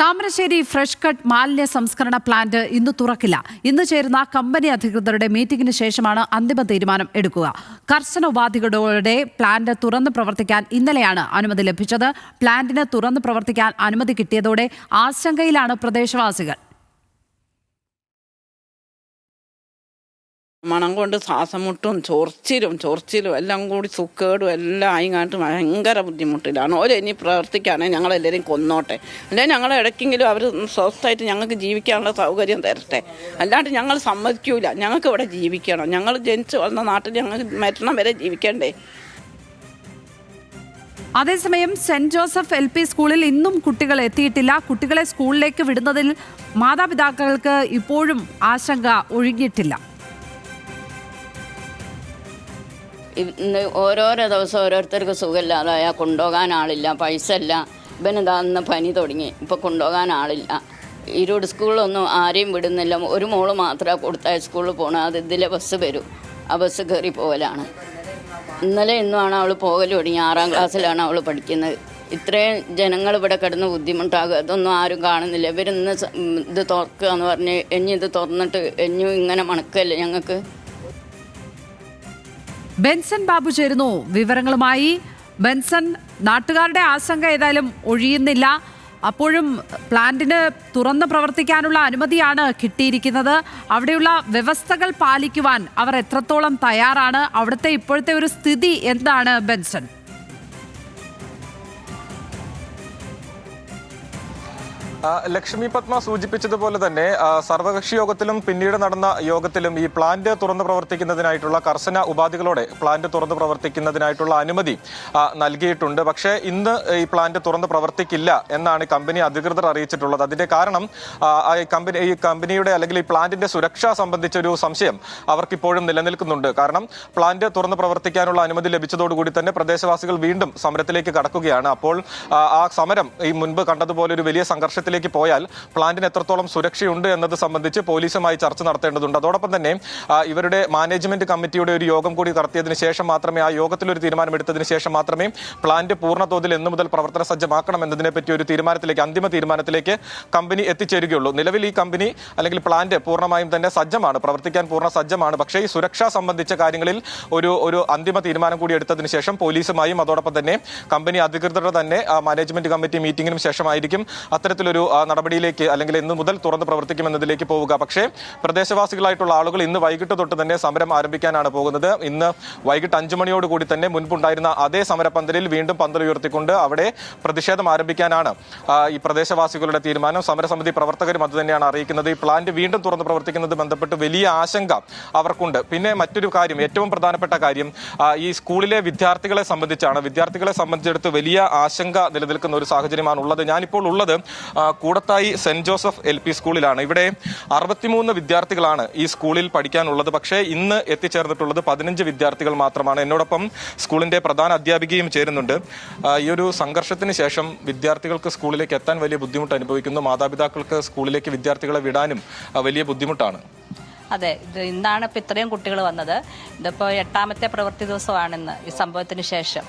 Thamarassery fresh cut മാലിന്യ സംസ്കരണ plant ഇന്ന് തുറക്കില്ല. ഇന്ന് ചേരുന്ന കമ്പനി അധികൃതരുടെ മീറ്റിംഗിന് ശേഷമാണ് അന്തിമ തീരുമാനം എടുക്കുക. കർശന ഉപാധികളോടെ പ്ലാന്റ് തുറന്ന് പ്രവർത്തിക്കാൻ ഇന്നലെയാണ് അനുമതി ലഭിച്ചത്. പ്ലാന്റിന് തുറന്ന് പ്രവർത്തിക്കാൻ അനുമതി കിട്ടിയതോടെ ആശങ്കയിലാണ് പ്രദേശവാസികൾ. മണം കൊണ്ട് ശ്വാസം മുട്ടും ചൊറിച്ചിലും ചൊറിച്ചിലും എല്ലാം കൂടി സുക്കേടും എല്ലാം ആയിങ്ങാണ്ട് ഭയങ്കര ബുദ്ധിമുട്ടിലാണ്. ഓരോ ഇനി പ്രവർത്തിക്കുകയാണെങ്കിൽ ഞങ്ങളെല്ലാവരും കൊന്നോട്ടെ. അല്ലെങ്കിൽ ഞങ്ങൾ ഇടയ്ക്കെങ്കിലും അവർ സ്വസ്ഥമായിട്ട് ഞങ്ങൾക്ക് ജീവിക്കാനുള്ള സൗകര്യം തരട്ടെ. അല്ലാണ്ട് ഞങ്ങൾ സമ്മതിക്കൂല. ഞങ്ങൾക്ക് ഇവിടെ ജീവിക്കണം. ഞങ്ങൾ ജനിച്ചു വന്ന നാട്ടിൽ ഞങ്ങൾക്ക് മരണം വരെ ജീവിക്കണ്ടേ? അതേസമയം സെന്റ് ജോസഫ് എൽ പി സ്കൂളിൽ ഇന്നും കുട്ടികൾ എത്തിയിട്ടില്ല. കുട്ടികളെ സ്കൂളിലേക്ക് വിടുന്നതിൽ മാതാപിതാക്കൾക്ക് ഇപ്പോഴും ആശങ്ക ഒഴുകിയിട്ടില്ല. ഇന്ന് ഓരോരോ ദിവസം ഓരോരുത്തർക്ക് സുഖമില്ലാതായ കൊണ്ടുപോകാൻ ആളില്ല. പൈസ ഇല്ല ഇവനിതാ അന്ന് പനി തുടങ്ങി. ഇപ്പോൾ കൊണ്ടുപോകാൻ ആളില്ല. ഈരോട് സ്കൂളിലൊന്നും ആരെയും വിടുന്നില്ല. ഒരു മോൾ മാത്രമേ കൊടുത്താൽ സ്കൂളിൽ പോകണം അത് ഇതിലെ ബസ് വരും. ആ ബസ് കയറി പോകലാണ് ഇന്നലെ ഇന്നുമാണ് അവൾ പോകൽ തുടങ്ങി. ആറാം ക്ലാസ്സിലാണ് അവൾ പഠിക്കുന്നത്. ഇത്രയും ജനങ്ങൾ ഇവിടെ കിടന്ന് ബുദ്ധിമുട്ടാകുക അതൊന്നും ആരും കാണുന്നില്ല. ഇവരിന്ന് ഇത് തുറക്കുക എന്ന് പറഞ്ഞ് എഞ്ഞിത് തുറന്നിട്ട് എഞ്ഞു ഇങ്ങനെ മണക്കല്ലേ ഞങ്ങൾക്ക്? ബെൻസൺ ബാബു ചേരുന്നു. വിവരങ്ങളുമായി ബെൻസൺ നാട്ടുകാരുടെ ആശങ്ക ഏതായാലും ഒഴിയുന്നില്ല. അപ്പോഴും പ്ലാന്റിന് തുറന്ന് പ്രവർത്തിക്കാനുള്ള അനുമതിയാണ് കിട്ടിയിരിക്കുന്നത്. അവിടെയുള്ള വ്യവസ്ഥകൾ പാലിക്കുവാൻ അവർ എത്രത്തോളം തയ്യാറാണ്? അവിടുത്തെ ഇപ്പോഴത്തെ ഒരു സ്ഥിതി എന്താണ് ബെൻസൺ ലക്ഷ്മി പത്മ സൂചിപ്പിച്ചതുപോലെ തന്നെ സർവകക്ഷി യോഗത്തിലും പിന്നീട് നടന്ന യോഗത്തിലും ഈ പ്ലാന്റ് തുറന്നു പ്രവർത്തിക്കുന്നതിനായിട്ടുള്ള കർശന ഉപാധികളോടെ പ്ലാന്റ് തുറന്നു പ്രവർത്തിക്കുന്നതിനായിട്ടുള്ള അനുമതി നൽകിയിട്ടുണ്ട്. പക്ഷേ ഇന്ന് ഈ പ്ലാന്റ് തുറന്നു പ്രവർത്തിക്കില്ല എന്നാണ് കമ്പനി അധികൃതർ അറിയിച്ചിട്ടുള്ളത്. അതിന്റെ കാരണം ഈ കമ്പനി ഈ കമ്പനിയുടെ അല്ലെങ്കിൽ ഈ പ്ലാന്റിന്റെ സുരക്ഷ സംബന്ധിച്ചൊരു സംശയം അവർക്കിപ്പോഴും നിലനിൽക്കുന്നുണ്ട്. കാരണം പ്ലാന്റ് തുറന്നു പ്രവർത്തിക്കാനുള്ള അനുമതി ലഭിച്ചതോടുകൂടി തന്നെ പ്രദേശവാസികൾ വീണ്ടും സമരത്തിലേക്ക് കടക്കുകയാണ്. അപ്പോൾ ആ, സമരം ഈ മുൻപ് കണ്ടതുപോലെ ഒരു വലിയ സംഘർഷത്തിലേക്ക് പോയാൽ പ്ലാന്റിന് എത്രത്തോളം സുരക്ഷയുണ്ട് എന്നത് സംബന്ധിച്ച് പോലീസുമായി ചർച്ച നടത്തേണ്ടതുണ്ട്. അതോടൊപ്പം തന്നെ ഇവരുടെ മാനേജ്മെന്റ് കമ്മിറ്റിയുടെ ഒരു യോഗം കൂടി നടത്തിയതിനു ശേഷം മാത്രമേ ആ യോഗത്തിൽ ഒരു തീരുമാനമെടുത്തതിന് ശേഷം മാത്രമേ പ്ലാന്റ് പൂർണ തോതിൽ എന്നു മുതൽ പ്രവർത്തന സജ്ജമാക്കണം എന്നതിനെ പറ്റി ഒരു തീരുമാനത്തിലേക്ക് അന്തിമ തീരുമാനത്തിലേക്ക് കമ്പനി എത്തിച്ചേരുകയുള്ളൂ. നിലവിൽ ഈ കമ്പനി അല്ലെങ്കിൽ പ്ലാന്റ് പൂർണമായും തന്നെ സജ്ജമാണ് പ്രവർത്തിക്കാൻ പൂർണ സജ്ജമാണ്. പക്ഷേ ഈ സുരക്ഷ സംബന്ധിച്ച കാര്യങ്ങളിൽ ഒരു ഒരു അന്തിമ തീരുമാനം കൂടി എടുത്തതിന് ശേഷം പോലീസുമായും അതോടൊപ്പം തന്നെ കമ്പനി അധികൃതരുടെ തന്നെ മാനേജ്മെന്റ് കമ്മിറ്റി മീറ്റിംഗിനും ശേഷമായിരിക്കും അത്തരത്തിലൊരു ആ, നടപടിയിലേക്ക് അല്ലെങ്കിൽ ഇന്ന് മുതൽ തുറന്ന് പ്രവർത്തിക്കുമെന്നതിലേക്ക് പോവുക. പക്ഷേ പ്രദേശവാസികളായിട്ടുള്ള ആളുകൾ ഇന്ന് വൈകിട്ട് തൊട്ട് തന്നെ സമരം ആരംഭിക്കാനാണ് പോകുന്നത്. ഇന്ന് വൈകിട്ട് അഞ്ചു മണിയോടുകൂടി തന്നെ മുൻപുണ്ടായിരുന്ന അതേ സമരപന്തലിൽ വീണ്ടും പന്തൽ ഉയർത്തിക്കൊണ്ട് അവിടെ പ്രതിഷേധം ആരംഭിക്കാനാണ് ഈ പ്രദേശവാസികളുടെ തീരുമാനം. സമരസമിതി പ്രവർത്തകരും അത് തന്നെയാണ് അറിയിക്കുന്നത്. ഈ പ്ലാന്റ് വീണ്ടും തുറന്ന് പ്രവർത്തിക്കുന്നത് ബന്ധപ്പെട്ട് വലിയ ആശങ്ക അവർക്കുണ്ട്. പിന്നെ മറ്റൊരു കാര്യം ഏറ്റവും പ്രധാനപ്പെട്ട കാര്യം ഈ സ്കൂളിലെ വിദ്യാർത്ഥികളെ സംബന്ധിച്ചാണ്. വിദ്യാർത്ഥികളെ സംബന്ധിച്ചിടത്ത് വലിയ ആശങ്ക നിലനിൽക്കുന്ന ഒരു സാഹചര്യമാണ് ഉള്ളത് ഞാനിപ്പോൾ ഉള്ളത് Koodathai saint Joseph L P സ്കൂളിലാണ്. ഇവിടെ അറുപത്തിമൂന്ന് വിദ്യാർത്ഥികളാണ് ഈ സ്കൂളിൽ പഠിക്കാനുള്ളത്. പക്ഷേ ഇന്ന് എത്തിച്ചേർന്നിട്ടുള്ളത് പതിനഞ്ച് വിദ്യാർത്ഥികൾ മാത്രമാണ്. എന്നോടൊപ്പം സ്കൂളിന്റെ പ്രധാന അധ്യാപികയും ചേരുന്നുണ്ട്. ഈ ഒരു സംഘർഷത്തിന് ശേഷം വിദ്യാർത്ഥികൾക്ക് സ്കൂളിലേക്ക് എത്താൻ വലിയ ബുദ്ധിമുട്ട് അനുഭവിക്കുന്നു. മാതാപിതാക്കൾക്ക് സ്കൂളിലേക്ക് വിദ്യാർത്ഥികളെ വിടാനും വലിയ ബുദ്ധിമുട്ടാണ്. അതെ ഇത് ഇന്നാണ് ഇപ്പോൾ ഇത്രയും കുട്ടികൾ വന്നത്. ഇതിപ്പോൾ എട്ടാമത്തെ പ്രവൃത്തി ദിവസമാണ് ഇന്ന് ഈ സംഭവത്തിന് ശേഷം.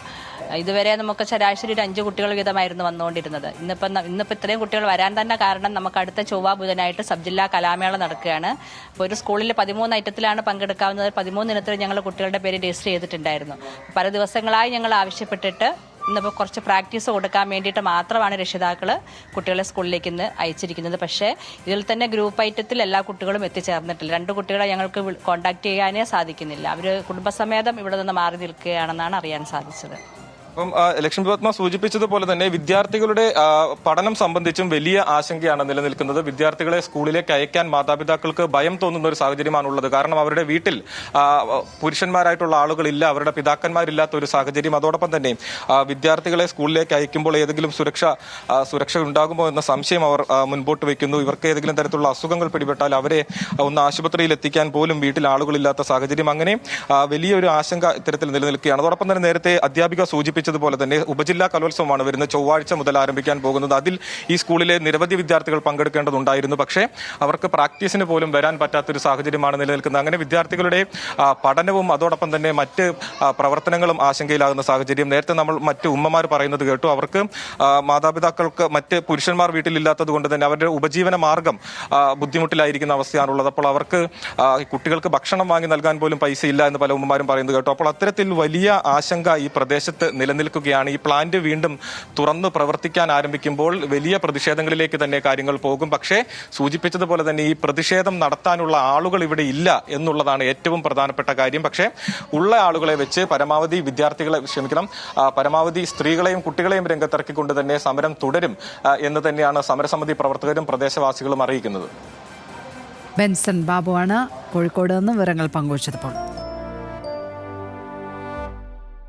ഇതുവരെ നമുക്ക് ശരാശരി ഒരു അഞ്ച് കുട്ടികൾ വീതമായിരുന്നു വന്നുകൊണ്ടിരുന്നത്. ഇന്നിപ്പം ഇന്നിപ്പോൾ ഇത്രയും കുട്ടികൾ വരാൻ തന്നെ കാരണം നമുക്ക് അടുത്ത ചൊവ്വ ബുധനായിട്ട് സബ് ജില്ലാ കലാമേള നടക്കുകയാണ്. അപ്പോൾ ഒരു സ്കൂളിൽ പതിമൂന്ന് ഐറ്റത്തിലാണ് പങ്കെടുക്കാവുന്നത്. പതിമൂന്ന് ഇനത്തിൽ ഞങ്ങൾ കുട്ടികളുടെ പേര് രജിസ്റ്റർ ചെയ്തിട്ടുണ്ടായിരുന്നു. പല ദിവസങ്ങളായി ഞങ്ങൾ ആവശ്യപ്പെട്ടിട്ട് ഇന്നിപ്പോൾ കുറച്ച് പ്രാക്ടീസ് കൊടുക്കാൻ വേണ്ടിയിട്ട് മാത്രമാണ് രക്ഷിതാക്കൾ കുട്ടികളെ സ്കൂളിലേക്ക് ഇന്ന് അയച്ചിരിക്കുന്നത്. പക്ഷേ ഇതിൽ തന്നെ ഗ്രൂപ്പ് ഐറ്റത്തിൽ എല്ലാ കുട്ടികളും എത്തിച്ചേർന്നിട്ടില്ല. രണ്ട് കുട്ടികളെ ഞങ്ങൾക്ക് കോൺടാക്ട് ചെയ്യാനേ സാധിക്കുന്നില്ല. അവർ കുടുംബസമേതം ഇവിടെ നിന്ന് മാറി നിൽക്കുകയാണെന്നാണ് അറിയാൻ സാധിച്ചത്. അപ്പം ലക്ഷ്മി പത്മ സൂചിപ്പിച്ചതുപോലെ തന്നെ വിദ്യാർത്ഥികളുടെ പഠനം സംബന്ധിച്ചും വലിയ ആശങ്കയാണ് നിലനിൽക്കുന്നത്. വിദ്യാർത്ഥികളെ സ്കൂളിലേക്ക് അയക്കാൻ മാതാപിതാക്കൾക്ക് ഭയം തോന്നുന്ന ഒരു സാഹചര്യമാണുള്ളത്. കാരണം അവരുടെ വീട്ടിൽ പുരുഷന്മാരായിട്ടുള്ള ആളുകളില്ല അവരുടെ പിതാക്കന്മാരില്ലാത്ത ഒരു സാഹചര്യം. അതോടൊപ്പം തന്നെ വിദ്യാർത്ഥികളെ സ്കൂളിലേക്ക് അയക്കുമ്പോൾ ഏതെങ്കിലും സുരക്ഷ സുരക്ഷ ഉണ്ടാകുമോ എന്ന സംശയം അവർ മുൻപോട്ട് വെക്കുന്നു ഇവർക്ക് ഏതെങ്കിലും തരത്തിലുള്ള അസുഖങ്ങൾ പിടിപെട്ടാൽ അവരെ ഒന്ന് ആശുപത്രിയിൽ എത്തിക്കാൻ പോലും വീട്ടിൽ ആളുകളില്ലാത്ത സാഹചര്യം. അങ്ങനെ വലിയൊരു ആശങ്ക ഇത്തരത്തിൽ നിലനിൽക്കുകയാണ്. അതോടൊപ്പം തന്നെ നേരത്തെ അധ്യാപിക സൂചിപ്പിച്ചു സൂചിപ്പിച്ചതുപോലെ തന്നെ ഉപജില്ലാ കലോത്സവമാണ് വരുന്ന ചൊവ്വാഴ്ച മുതൽ ആരംഭിക്കാൻ പോകുന്നത്. അതിൽ ഈ സ്കൂളിലെ നിരവധി വിദ്യാർത്ഥികൾ പങ്കെടുക്കേണ്ടതുണ്ടായിരുന്നു. പക്ഷേ അവർക്ക് പ്രാക്ടീസിന് പോലും വരാൻ പറ്റാത്തൊരു സാഹചര്യമാണ് നിലനിൽക്കുന്നത്. അങ്ങനെ വിദ്യാർത്ഥികളുടെ പഠനവും അതോടൊപ്പം തന്നെ മറ്റ് പ്രവർത്തനങ്ങളും ആശങ്കയിലാകുന്ന സാഹചര്യം. നേരത്തെ നമ്മൾ മറ്റ് ഉമ്മമാർ പറയുന്നത് കേട്ടു. അവർക്ക് മാതാപിതാക്കൾക്ക് മറ്റ് പുരുഷന്മാർ വീട്ടിലില്ലാത്തത് കൊണ്ട് തന്നെ അവരുടെ ഉപജീവന മാർഗം ബുദ്ധിമുട്ടിലായിരിക്കുന്ന അവസ്ഥയാണുള്ളത്. അപ്പോൾ അവർക്ക് കുട്ടികൾക്ക് ഭക്ഷണം വാങ്ങി നൽകാൻ പോലും പൈസ ഇല്ല എന്ന് പല ഉമ്മമാരും പറയുന്നത് കേട്ടു. അപ്പോൾ അത്തരത്തിൽ വലിയ ആശങ്ക ഈ പ്രദേശത്ത് നിലനിൽക്കുകയാണ്. ഈ പ്ലാന്റ് വീണ്ടും തുറന്നു പ്രവർത്തിക്കാൻ ആരംഭിക്കുമ്പോൾ വലിയ പ്രതിഷേധങ്ങളിലേക്ക് തന്നെ കാര്യങ്ങൾ പോകും. പക്ഷേ സൂചിപ്പിച്ചതുപോലെ തന്നെ ഈ പ്രതിഷേധം നടത്താനുള്ള ആളുകൾ ഇവിടെ ഇല്ല എന്നുള്ളതാണ് ഏറ്റവും പ്രധാനപ്പെട്ട കാര്യം. പക്ഷേ ഉള്ള ആളുകളെ വെച്ച് പരമാവധി വിദ്യാർത്ഥികളെ ക്ഷമിക്കണം. പരമാവധി സ്ത്രീകളെയും കുട്ടികളെയും രംഗത്തിറക്കിക്കൊണ്ട് തന്നെ സമരം തുടരും എന്ന് തന്നെയാണ് സമരസമിതി പ്രവർത്തകരും പ്രദേശവാസികളും അറിയിക്കുന്നത്. ബെൻസൺ ബാബുവാണ് കോഴിക്കോട് നിന്ന് വിവരങ്ങൾ പങ്കുവച്ചത്